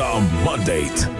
The Mandate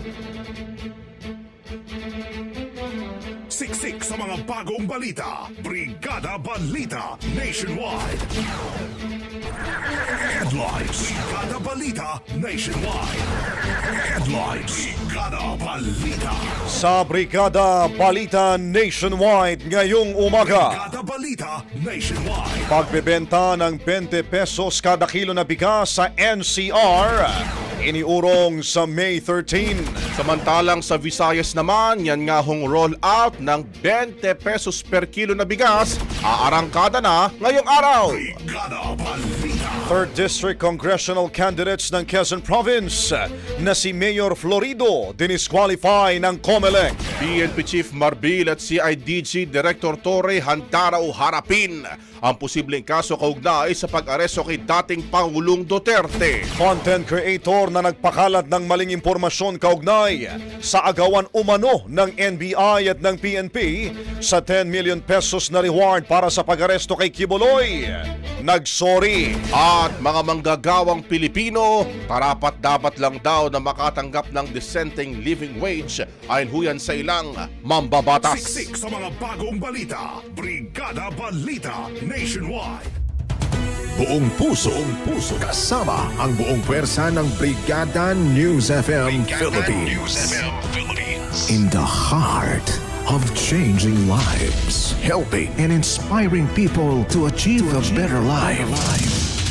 Mga bagong balita. Brigada Balita Nationwide. Headlines. Brigada Balita Nationwide. Headlines. Brigada Balita. Sa Brigada Balita Nationwide ngayong umaga. Brigada Balita Nationwide. Pagbebenta ng 20 pesos kada kilo na bigas sa NCR. Iniurong sa May 13. Samantalang sa Visayas naman, yan nga hong roll out ng 20 pesos per kilo na bigas, aarangkada na ngayong araw. Brigada Balita. 3rd District Congressional Candidates ng Quezon Province na si Mayor Florido dinisqualify ng COMELEC. PNP Chief Marbil at CIDG Director Torre handa raw harapin ang posibleng kaso kaugnay sa pag-aresto kay dating Pangulong Duterte. Content creator na nagpakalat ng maling impormasyon kaugnay sa agawan umano ng NBI at ng PNP sa 10 million pesos na reward para sa pag-aresto kay Kibuloy. Nagsorry. At mga manggagawang Pilipino, karapat dapat lang daw na makatanggap ng dissenting living wage ayon huyan sa ilang mambabatas. Siksik sa mga bagong balita. Brigada Balita Nationwide. buong puso, buong puso. Kasama ang buong pwersa ng Brigada News FM Philippines. In the heart of changing lives, helping and inspiring people to achieve a better life.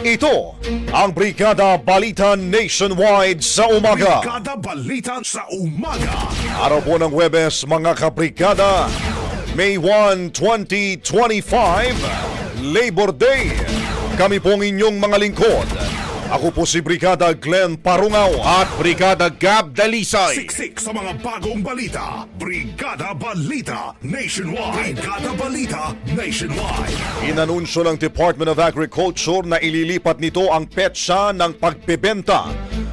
Ito ang Brigada Balita Nationwide sa umaga. Brigada Balita sa umaga. Araw po ng Webes mga kabrigada, May 1, 2025, Labor Day. Kami pong inyong mga lingkod. Ako po si Brigada Glenn Parungaw At Brigada Gab Dalisay. Siksik sa mga bagong balita. Brigada Balita Nationwide. Brigada Balita Nationwide. Inanunsyo ng Department of Agriculture na ililipat nito ang petsa ng pagbebenta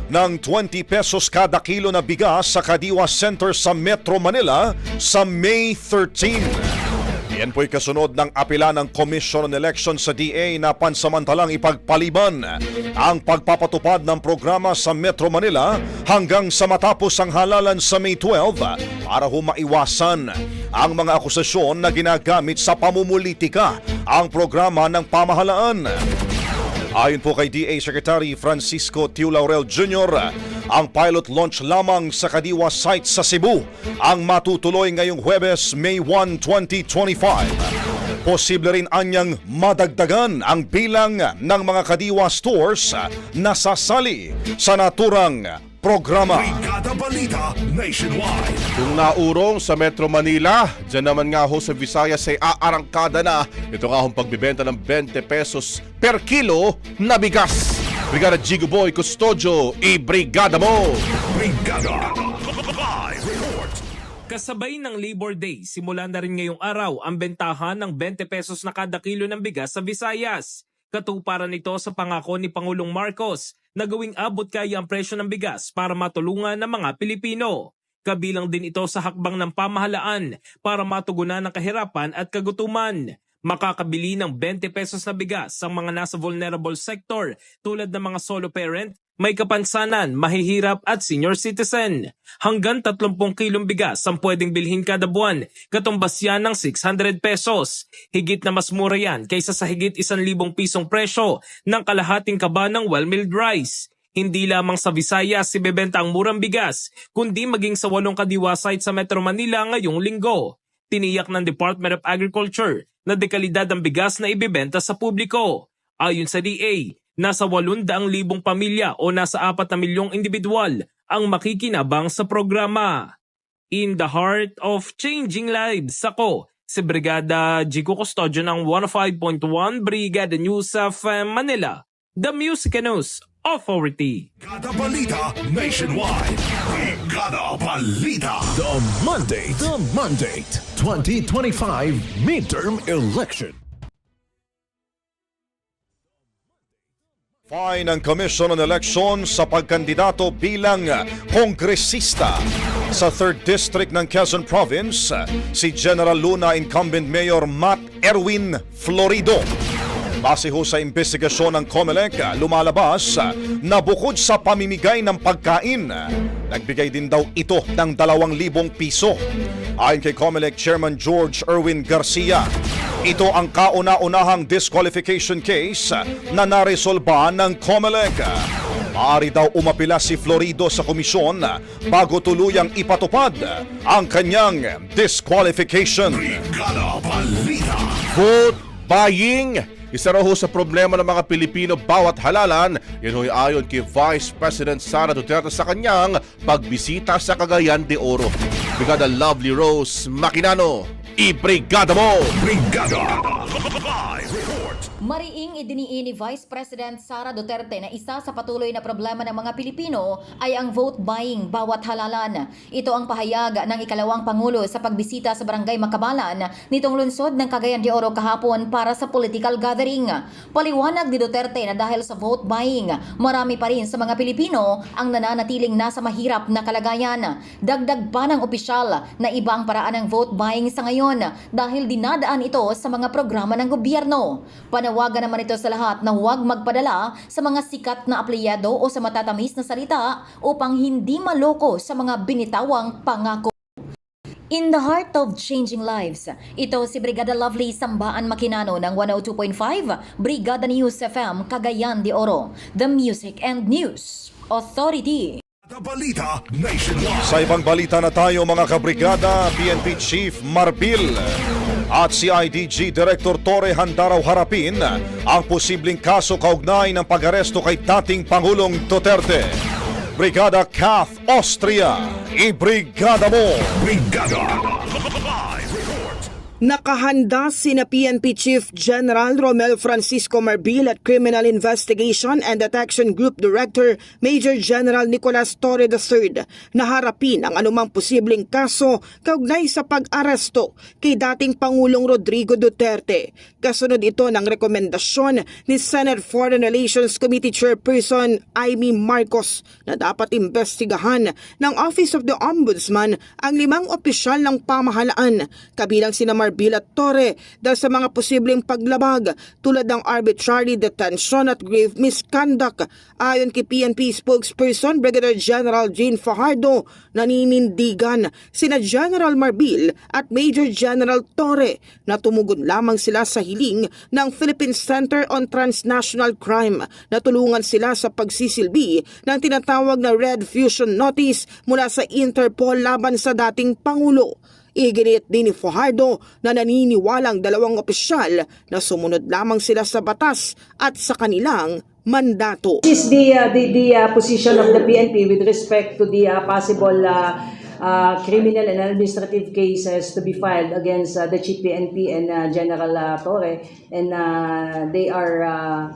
ng 20 pesos kada kilo na bigas sa Kadiwa Center sa Metro Manila sa May 13. Yan po'y kasunod ng apela ng Commission on Elections sa DA na pansamantalang ipagpaliban ang pagpapatupad ng programa sa Metro Manila hanggang sa matapos ang halalan sa May 12 para humaiwasan ang mga akusasyon na ginagamit sa pamumulitika ang programa ng pamahalaan. Ayon po kay DA Secretary Francisco Tiu Laurel Jr., ang pilot launch lamang sa Kadiwa site sa Cebu ang matutuloy ngayong Huwebes, May 1, 2025. Posible rin anyang madagdagan ang bilang ng mga Kadiwa stores na sasali sa naturang programa. Brigada Balita Nationwide. Kung naurong sa Metro Manila, dyan naman nga ho sa Visayas ay aarangkada na ito nga hong pagbibenta ng 20 pesos per kilo na bigas. Brigada Jigo Boy Custodio, i-brigada mo! Brigada Live Report. Kasabay ng Labor Day, simula na rin ngayong araw ang bentahan ng 20 pesos na kada kilo ng bigas sa Visayas. Katuparan ito sa pangako ni Pangulong Marcos na gawing abot kaya ang presyo ng bigas para matulungan ng mga Pilipino. Kabilang din ito sa hakbang ng pamahalaan para matugunan ang kahirapan at kagutuman. Makakabili ng 20 pesos na bigas ang mga nasa vulnerable sector tulad ng mga solo parent, may kapansanan, mahihirap at senior citizen. Hanggang 30 kilong bigas ang pwedeng bilhin kada buwan, katumbas yan ng 600 pesos. Higit na mas mura yan kaysa sa higit 1,000 pisong presyo ng kalahating kaba ng well-milled rice. Hindi lamang sa Visayas si bebenta ang murang bigas, kundi maging sa walong kadiwa site sa Metro Manila ngayong linggo. Tiniyak ng Department of Agriculture na dekalidad ang bigas na ibebenta sa publiko. Ayon sa DA, nasa 800,000 pamilya o nasa 4 na milyong individual ang makikinabang sa programa. In the heart of changing lives, ako si Brigada Jico Custodio ng 105.1 Brigada News of Manila, the Music News Authority. Brigada Balita Nationwide. Brigada Balita. The Monday, the Monday 2025 midterm election. Fine ang Commission on Elections sa pagkandidato bilang kongresista sa 3rd District ng Quezon Province, si General Luna incumbent Mayor Matt Erwin Florido. Base ho sa investigasyon ng COMELEC, lumalabas na bukod sa pamimigay ng pagkain, nagbigay din daw ito ng 2,000 piso. Ayon kay COMELEC Chairman George Erwin Garcia, ito ang kauna-unahang disqualification case na naresolba ng COMELEC. Maaari daw umapila si Florido sa komisyon bago tuluyang ipatupad ang kanyang disqualification. Vote buying! Isa raw sa problema ng mga Pilipino bawat halalan, yan ho'y ayon kay Vice President Sara Duterte sa kanyang pagbisita sa Cagayan de Oro. Brigada Lovely Rose Makinano, mo! Brigada Live Report. Mariing idiniin ni Vice President Sara Duterte na isa sa patuloy na problema ng mga Pilipino ay ang vote buying bawat halalan. Ito ang pahayag ng ikalawang Pangulo sa pagbisita sa Barangay Makabalan nitong lungsod ng Cagayan de Oro kahapon para sa political gathering. Paliwanag ni Duterte na dahil sa vote buying, marami pa rin sa mga Pilipino ang nananatiling nasa mahirap na kalagayan. Dagdag pa ng opisyal na iba ang paraan ng vote buying sa ngayon dahil dinadaan ito sa mga programa ng gobyerno. Panawagan naman ito sa lahat na huwag magpadala sa mga sikat na aplyado o sa matatamis na salita upang hindi maloko sa mga binitawang pangako. In the heart of changing lives, ito si Brigada Lovely Sambaan Makinano ng 102.5 Brigada News FM Cagayan de Oro, the Music and News Authority. Sa ibang balita na tayo mga kabrigada, PNP Chief Marbil at CIDG Director Torre handa raw harapin ang posibleng kaso kaugnay ng pag-aresto kay dating Pangulong Duterte. Brigada Kath Austria, ibrigada mo! Brigada. Nakahanda sina PNP Chief General Romel Francisco Marbil at Criminal Investigation and Detection Group Director Major General Nicolas Torre III na harapin ang anumang posibleng kaso kaugnay sa pag-aresto kay dating Pangulong Rodrigo Duterte. Kasunod ito ng rekomendasyon ni Senate Foreign Relations Committee Chairperson Amy Marcos na dapat imbestigahan ng Office of the Ombudsman ang limang opisyal ng pamahalaan kabilang sina Marbil at Torre dahil sa mga posibleng paglabag tulad ng arbitrary detention at grave misconduct. Ayon kay PNP spokesperson Brigadier General Jean Fajardo, naninindigan sina General Marbil at Major General Torre na tumugon lamang sila sa hiling ng Philippine Center on Transnational Crime na tulungan sila sa pagsisilbi ng tinatawag na Red Fusion Notice mula sa Interpol laban sa dating Pangulo. Iginit din ni Fajardo na naniniwalang dalawang opisyal na sumunod lamang sila sa batas at sa kanilang mandato. This is the uh, the, the uh, position of the PNP with respect to the uh, possible uh, uh, criminal and administrative cases to be filed against uh, the Chief PNP and uh, General uh, Torre and uh, they are uh,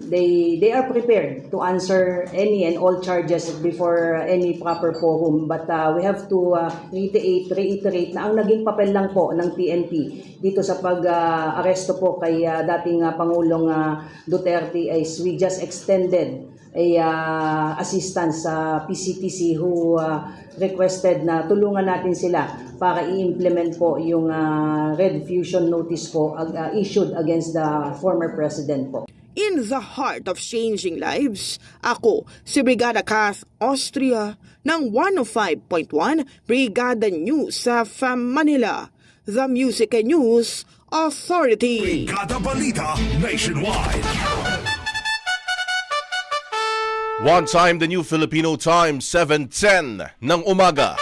they they are prepared to answer any and all charges before any proper forum but uh, we have to uh, reiterate reiterate na ang naging papel lang po ng PNP dito sa pag-aresto po kay uh, dating uh, Pangulong uh, Duterte is we just extended a uh, assistance sa PCTC who uh, requested na tulungan natin sila para i-implement po yung uh, red fusion notice po uh, issued against the former president po. In the heart of changing lives, ako si Brigada Kath Austria ng 105.1 Brigada News sa FAM Manila, the Music and News Authority. Brigada balita nationwide. One time, the new Filipino time, 7.10 ng umaga.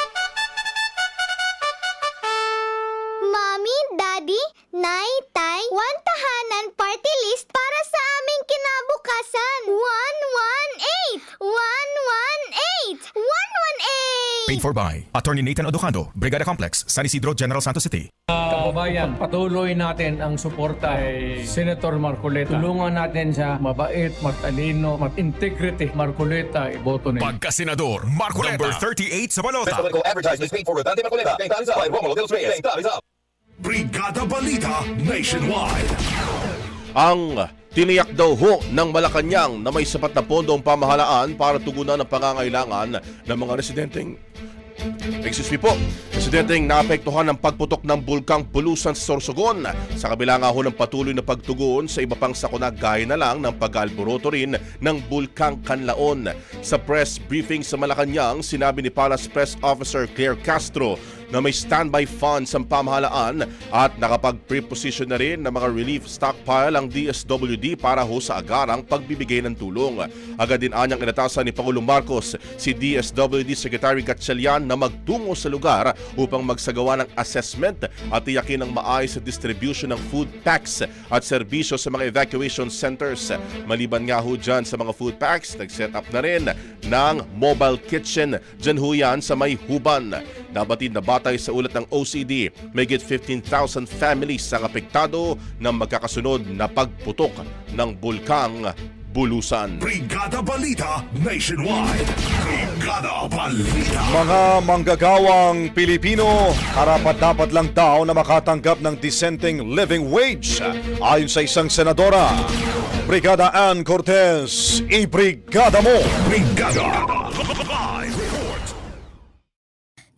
Paid for by Attorney Nathan Odocando, Brigada Complex, San Isidro, General Santos City. Kababayan, patuloy natin ang suporta kay Senator Marcoleta. Tulungan natin siya mabait, matalino, mat-integrity. Marcoleta, iboto niya. Pagka-senador, Marcoleta. Number 38 sa balota. Brigada balita nationwide. Ang tiniyak daw ho ng Malacanang na may sapat na pondo ang pamahalaan para tugunan ang pangangailangan ng mga residenteng Excuse me po. Residenteng naapektuhan ng pagputok ng bulkang Bulusan sa Sorsogon sa kabila nga ho ng patuloy na pagtugon sa iba pang sakuna gaya na lang ng pag-alboroto rin ng bulkang Kanlaon. Sa press briefing sa Malacanang, sinabi ni Palace Press Officer Claire Castro na may standby funds ang pamahalaan at nakapag-preposition na rin ng mga relief stockpile ang DSWD para ho sa agarang pagbibigay ng tulong. Agad din anyang inatasan ni Pangulong Marcos si DSWD Secretary Gatchalian na mag tungo sa lugar upang magsagawa ng assessment at tiyakin ang maayos sa distribution ng food packs at serbisyo sa mga evacuation centers. Maliban nga ho dyan sa mga food packs, nag-set up na rin ng mobile kitchen dyan ho yan sa may huban. Nabatid na batay sa ulat ng OCD, may 15,000 families ang apektado ng magkakasunod na pagputok ng bulkang Bulusan. Brigada Balita Nationwide. Brigada Balita. Mga manggagawang Pilipino, karapat dapat lang daw na makatanggap ng dissenting living wage ayon sa isang senadora. Brigada Ann Cortez, i-brigada mo! Brigada.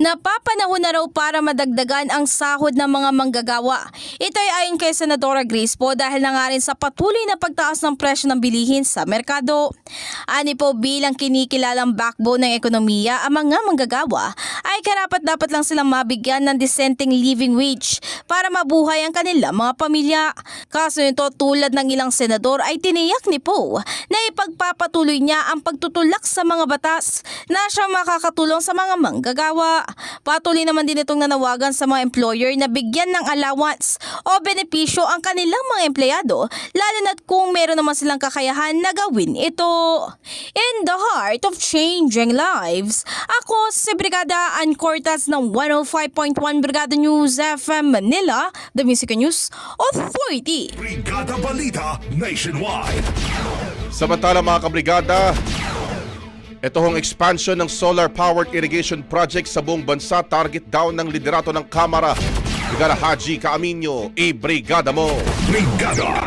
Napapanahon na raw para madagdagan ang sahod ng mga manggagawa. Ito ay ayon kay Senadora Grace po dahil na nga rin sa patuloy na pagtaas ng presyo ng bilihin sa merkado. Ani po bilang kinikilalang backbone ng ekonomiya, ang mga manggagawa ay karapat dapat lang silang mabigyan ng dissenting living wage para mabuhay ang kanilang mga pamilya. Kaso nito tulad ng ilang senador ay tiniyak ni Poe na ipagpapatuloy niya ang pagtutulak sa mga batas na siya makakatulong sa mga manggagawa. Patuloy naman din itong nanawagan sa mga employer na bigyan ng allowance o benepisyo ang kanilang mga empleyado lalo na't kung meron naman silang kakayahan na gawin ito. In the heart of changing lives, ako si Brigada Ann Cortez ng 105.1 Brigada News FM Manila, The Music News Authority. Brigada Balita Nationwide. Samantala mga kabrigada, ito hong expansion ng solar-powered irrigation project sa buong bansa target daw ng liderato ng Kamara. Brigada Haji Kaaminyo, i-brigada mo! Brigada.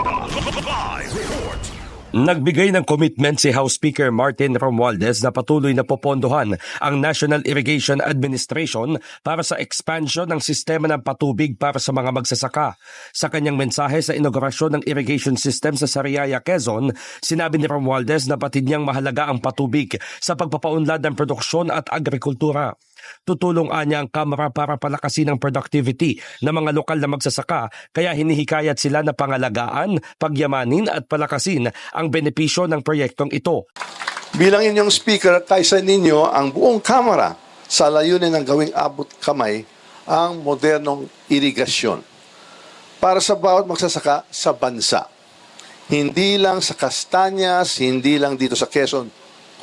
Nagbigay ng commitment si House Speaker Martin Romualdez na patuloy na popondohan ang National Irrigation Administration para sa expansion ng sistema ng patubig para sa mga magsasaka. Sa kanyang mensahe sa inaugurasyon ng irrigation system sa Sariaya, Quezon, sinabi ni Romualdez na patid niyang mahalaga ang patubig sa pagpapaunlad ng produksyon at agrikultura. Tutulong anya ang Kamara para palakasin ang productivity ng mga lokal na magsasaka kaya hinihikayat sila na pangalagaan, pagyamanin at palakasin ang benepisyo ng proyektong ito. Bilang inyong speaker, kaisa ninyo ang buong Kamara sa layunin ng gawing abot kamay ang modernong irigasyon para sa bawat magsasaka sa bansa. Hindi lang sa Castañas, hindi lang dito sa Quezon,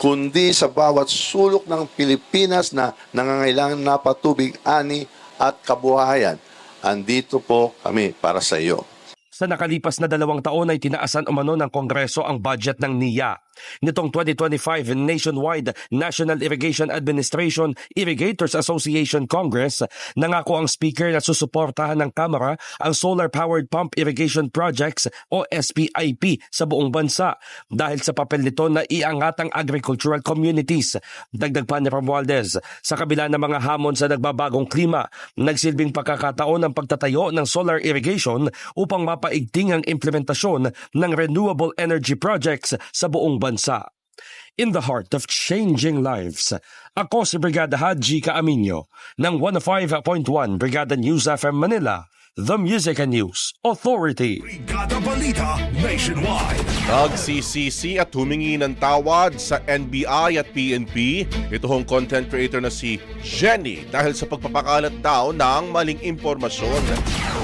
kundi sa bawat sulok ng Pilipinas na nangangailangan na patubig, ani at kabuhayan. Andito po kami para sa iyo. Sa nakalipas na dalawang taon ay tinaasan umano ng Kongreso ang budget ng NIA. Nitong 2025 Nationwide National Irrigation Administration Irrigators Association Congress, nangako ang speaker na susuportahan ng Kamara ang solar-powered pump irrigation projects o SPIP sa buong bansa dahil sa papel nito na iangat ang agricultural communities. Dagdag pa ni Romualdez, sa kabila ng mga hamon sa nagbabagong klima, nagsilbing pagkakataon ang pagtatayo ng solar irrigation upang mapaigting ang implementasyon ng renewable energy projects sa buong bansa. In the heart of changing lives, ako si Brigada Haji Kaaminyo ng 105.1 Brigada News FM Manila, The Music and News Authority. Brigada Balita Nationwide. Nagsisisi at humingi ng tawad sa NBI at PNP. Ito hong content creator na si Jenny dahil sa pagpapakalat daw ng maling impormasyon.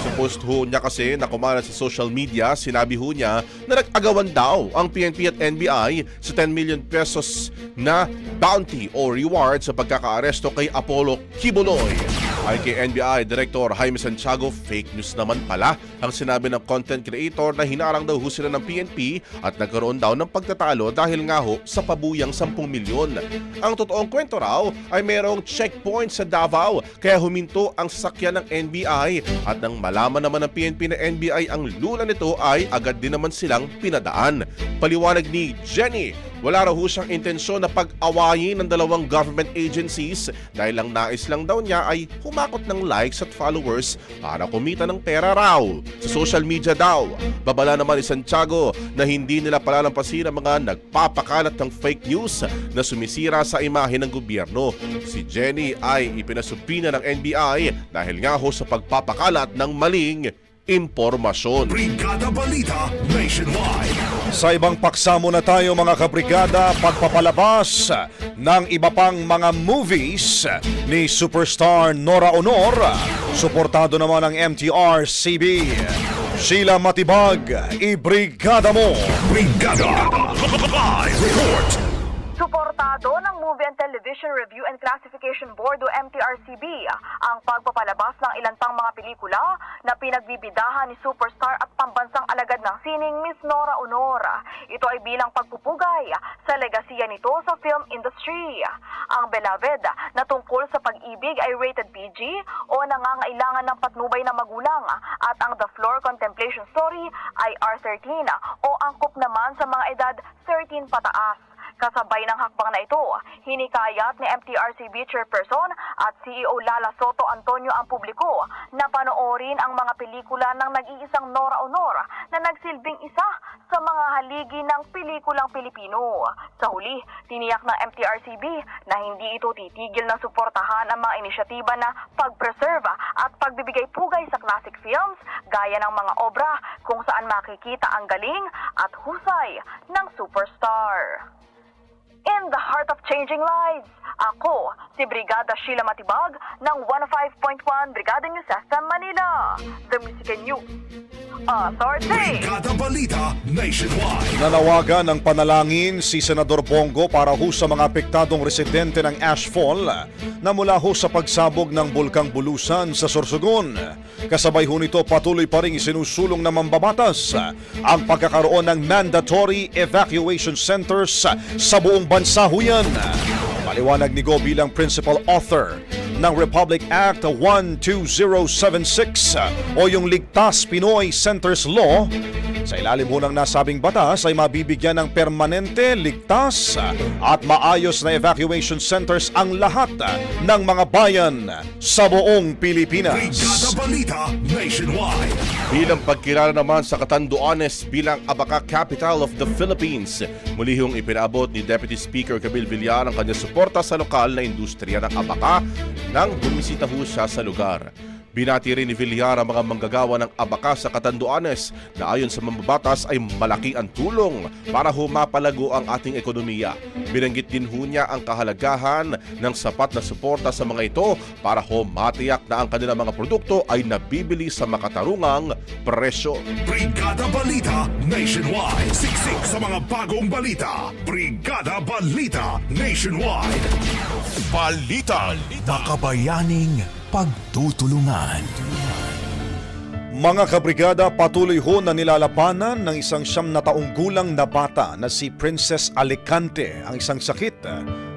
Sa post ho niya kasi na kumalat sa social media, sinabi ho niya na nag-agawan daw ang PNP at NBI sa 10 million pesos na bounty o reward sa pagkakaaresto kay Apollo Kibuloy. Ay kay NBI Director Jaime Santiago, fake news naman pala ang sinabi ng content creator na hinarang daw ho sila ng PNP at nagkaroon daw ng pagtatalo dahil nga ho sa pabuyang 10 milyon. Ang totoong kwento raw ay merong checkpoint sa Davao kaya huminto ang sasakyan ng NBI at nang malaman naman ng PNP na NBI ang lula nito ay agad din naman silang pinadaan. Paliwanag ni Jenny, wala raw siyang intensyon na pag-awayin ng dalawang government agencies dahil ang nais lang daw niya ay humakot ng likes at followers para kumita ng pera raw. Sa social media daw, babala naman ni Santiago na hindi nila palalampasin ang mga nagpapakalat ng fake news na sumisira sa imahe ng gobyerno. Si Jenny ay ipinasubina ng NBI dahil nga ho sa pagpapakalat ng maling impormasyon. Brigada Balita Nationwide. Sa ibang paksa muna tayo mga kabrigada, pagpapalabas ng iba pang mga movies ni superstar Nora Honor. Suportado naman ng MTR-CB. Sheila Matibag, ibrigada mo! Brigada Live Report. Suportado ng Movie and Television Review and Classification Board o MTRCB ang pagpapalabas ng ilan pang mga pelikula na pinagbibidahan ni superstar at pambansang alagad ng sining Miss Nora Honor. Ito ay bilang pagpupugay sa legasiya nito sa film industry. Ang Beloved na tungkol sa pag-ibig ay rated PG o nangangailangan ng patnubay ng magulang at ang The Floor Contemplation Story ay R13 o angkop naman sa mga edad 13 pataas. Kasabay ng hakbang na ito, hinikayat ni MTRCB Chairperson at CEO Lala Soto Antonio ang publiko na panoorin ang mga pelikula ng nag-iisang Nora Honor na nagsilbing isa sa mga haligi ng pelikulang Pilipino. Sa huli, tiniyak ng MTRCB na hindi ito titigil na suportahan ang mga inisyatiba na pag-preserve at pagbibigay pugay sa classic films gaya ng mga obra kung saan makikita ang galing at husay ng superstar. In the heart of changing lives, ako si Brigada Sheila Matibag ng 105.1 Brigada News FM Manila. The Music and News Authority. Brigada Balita Nationwide. Nanawagan ng panalangin si Senador Bongo para ho sa mga apektadong residente ng Ashfall na mula ho sa pagsabog ng Bulkang Bulusan sa Sorsogon. Kasabay ho nito patuloy pa rin isinusulong ng mambabatas ang pagkakaroon ng mandatory evacuation centers sa buong bansa ho yan. Paliwanag ni Go bilang principal author ng Republic Act 12076 o yung Ligtas Pinoy Centers Law. Sa ilalim ng nasabing batas ay mabibigyan ng permanente, ligtas at maayos na evacuation centers ang lahat ng mga bayan sa buong Brigada Pilipinas. Balita Nationwide. Bilang pagkilala naman sa Catanduanes bilang Abaca Capital of the Philippines, muli hong ipinabot ni Deputy Speaker Camille Villar ang kanyang suporta sa lokal na industriya ng Abaca nang bumisita ho siya sa lugar. Binati rin ni Villar ang mga manggagawa ng Abaca sa Catanduanes na ayon sa mambabatas ay malaki ang tulong para humapalago ang ating ekonomiya. Binanggit din ho niya ang kahalagahan ng sapat na suporta sa mga ito para humatiyak na ang kanilang mga produkto ay nabibili sa makatarungang presyo. Brigada Balita Nationwide. Siksik sa mga bagong balita. Brigada Balita Nationwide. Balita. Makabayaning pagtutulungan. Mga kabrigada, patuloy ho na nilalapanan ng isang siyam na taong gulang na bata na si Princess Alicante ang isang sakit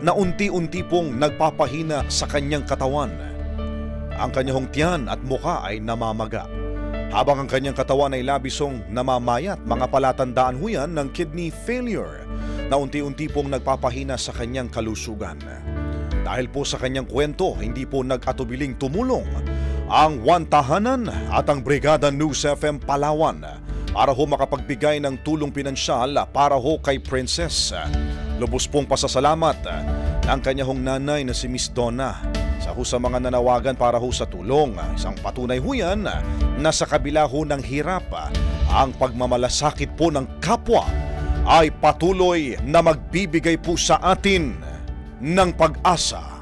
na unti-unti pong nagpapahina sa kanyang katawan. Ang kanyang tiyan at muka ay namamaga. Habang ang kanyang katawan ay labisong namamayat, mga palatandaan ho yan ng kidney failure na unti-unti pong nagpapahina sa kanyang kalusugan. Dahil po sa kanyang kwento, hindi po nag-atubiling tumulong ang One Tahanan at ang Brigada News FM Palawan para ho makapagbigay ng tulong pinansyal para ho kay Princess. Lubos pong pasasalamat ng kanyang nanay na si Miss Donna sa ho sa mga nanawagan para ho sa tulong. Isang patunay ho yan na sa kabila ho ng hirap ang pagmamalasakit po ng kapwa ay patuloy na magbibigay po sa atin ng pag-asa.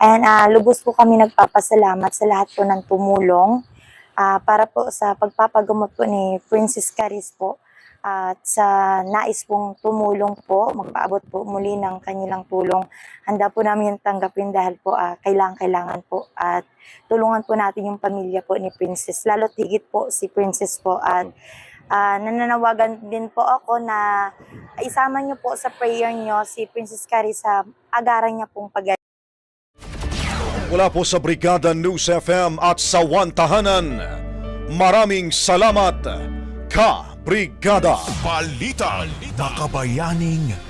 And ah, lubos po kami nagpapasalamat sa lahat po ng tumulong ah, para po sa pagpapagamot po ni Princess Caris po at sa nais pong tumulong po, magpaabot po muli ng kanilang tulong. Handa po namin yung tanggapin dahil po ah, kailangan-kailangan po at tulungan po natin yung pamilya po ni Princess. Lalo tigit po si Princess po at ah, nananawagan din po ako na isama niyo po sa prayer niyo si Princess Caris sa agaran niya pong pag Mula po sa Brigada News FM at sa One Tahanan, maraming salamat, Ka Brigada. Balita. Makabayaning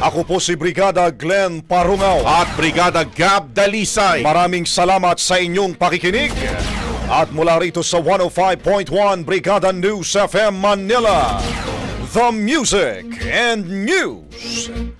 Ako po si Brigada Glenn Parungaw. At Brigada Gab Dalisay. Maraming salamat sa inyong pakikinig. At mula rito sa 105.1 Brigada News FM Manila, The Music and News